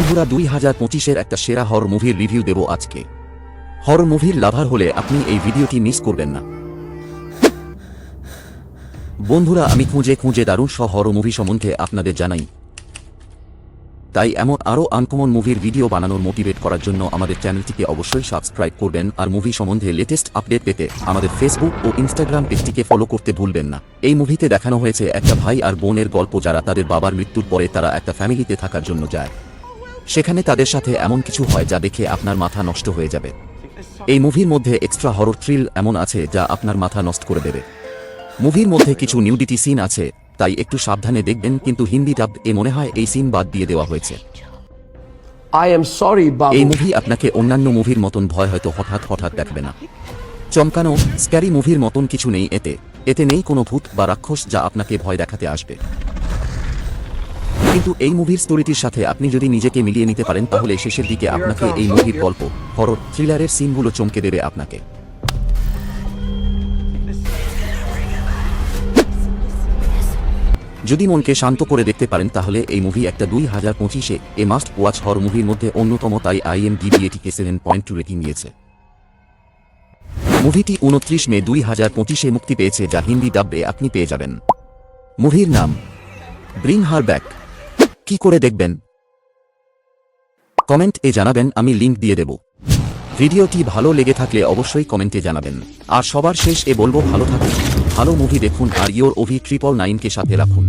বন্ধুরা, দুই হাজার পঁচিশের একটা সেরা হর মুভির রিভিউ দেব আজকে। হর মুভির লাভার হলে আপনি এই ভিডিওটি মিস করবেন না। বন্ধুরা, আমি খুঁজে খুঁজে দারুণ সহ হর মুভি সম্বন্ধে আপনাদের জানাই। তাই এমন আরও আনকমন মুভির ভিডিও বানানোর মোটিভেট করার জন্য আমাদের চ্যানেলটিকে অবশ্যই সাবস্ক্রাইব করবেন আর মুভি সম্বন্ধে লেটেস্ট আপডেট পেতে আমাদের ফেসবুক ও ইনস্টাগ্রাম পেজটিকে ফলো করতে ভুলবেন না। এই মুভিতে দেখানো হয়েছে একটা ভাই আর বোনের গল্প যারা তাদের বাবার মৃত্যুর পরে তারা একটা ফ্যামিলিতে থাকার জন্য যায়। সেখানে তাদের সাথে এমন কিছু হয় যা দেখে আপনার মাথা নষ্ট হয়ে যাবে। এই মুভির মধ্যে এক্সট্রা হরর থ্রিল এমন আছে যা আপনার মাথা নষ্ট করে দেবে। মুভির মধ্যে কিছু নিউডিটি সিন আছে তাই একটু সাবধানে দেখবেন কিন্তু হিন্দি ডাব এ মনে হয় এই সিন বাদ দিয়ে দেওয়া হয়েছে। এই মুভি আপনাকে অন্যান্য মুভির মতন ভয় হয়তো হঠাৎ হঠাৎ দেখবে না। চমকানো স্ক্যারি মুভির মতন কিছু নেই এতে। এতে নেই কোনো ভূত বা রাক্ষস যা আপনাকে ভয় দেখাতে আসবে। কিন্তু এই মুভির স্টোরিটির সাথে আপনি যদি নিজেকে মিলিয়ে নিতে পারেন, তাহলে শেষের দিকে আপনাকে এই মুভির গল্প হরর থ্রিলারের সিনগুলো চমকে দেবে আপনাকে। যদি মনকে শান্ত করে দেখতে পারেন, তাহলে এই মুভি একটা দুই হাজার পঁচিশে এ মাস্ট ওয়াচ হর মুভির মধ্যে অন্যতম, তাই আইএম ডিবি এটিকে সেভেন পয়েন্ট টু রেটিং নিয়েছে। মুভিটি উনত্রিশ মে দুই হাজার পঁচিশে মুক্তি পেয়েছে, যা হিন্দি ডাব্বে আপনি পেয়ে যাবেন। মুভির নাম ব্রিং হার ব্যাক কি করে দেখবেন? কমেন্ট এ জানাবেন, আমি লিংক দিয়ে দেব। ভিডিওটি ভালো লেগে থাকলে অবশ্যই কমেন্টে জানাবেন। আর সবার শেষ এ বলব, ভালো থাকুন। ভালো মুভি দেখুন, আর ইয়োর অভি ট্রিপল নাইনকে সাথে রাখুন।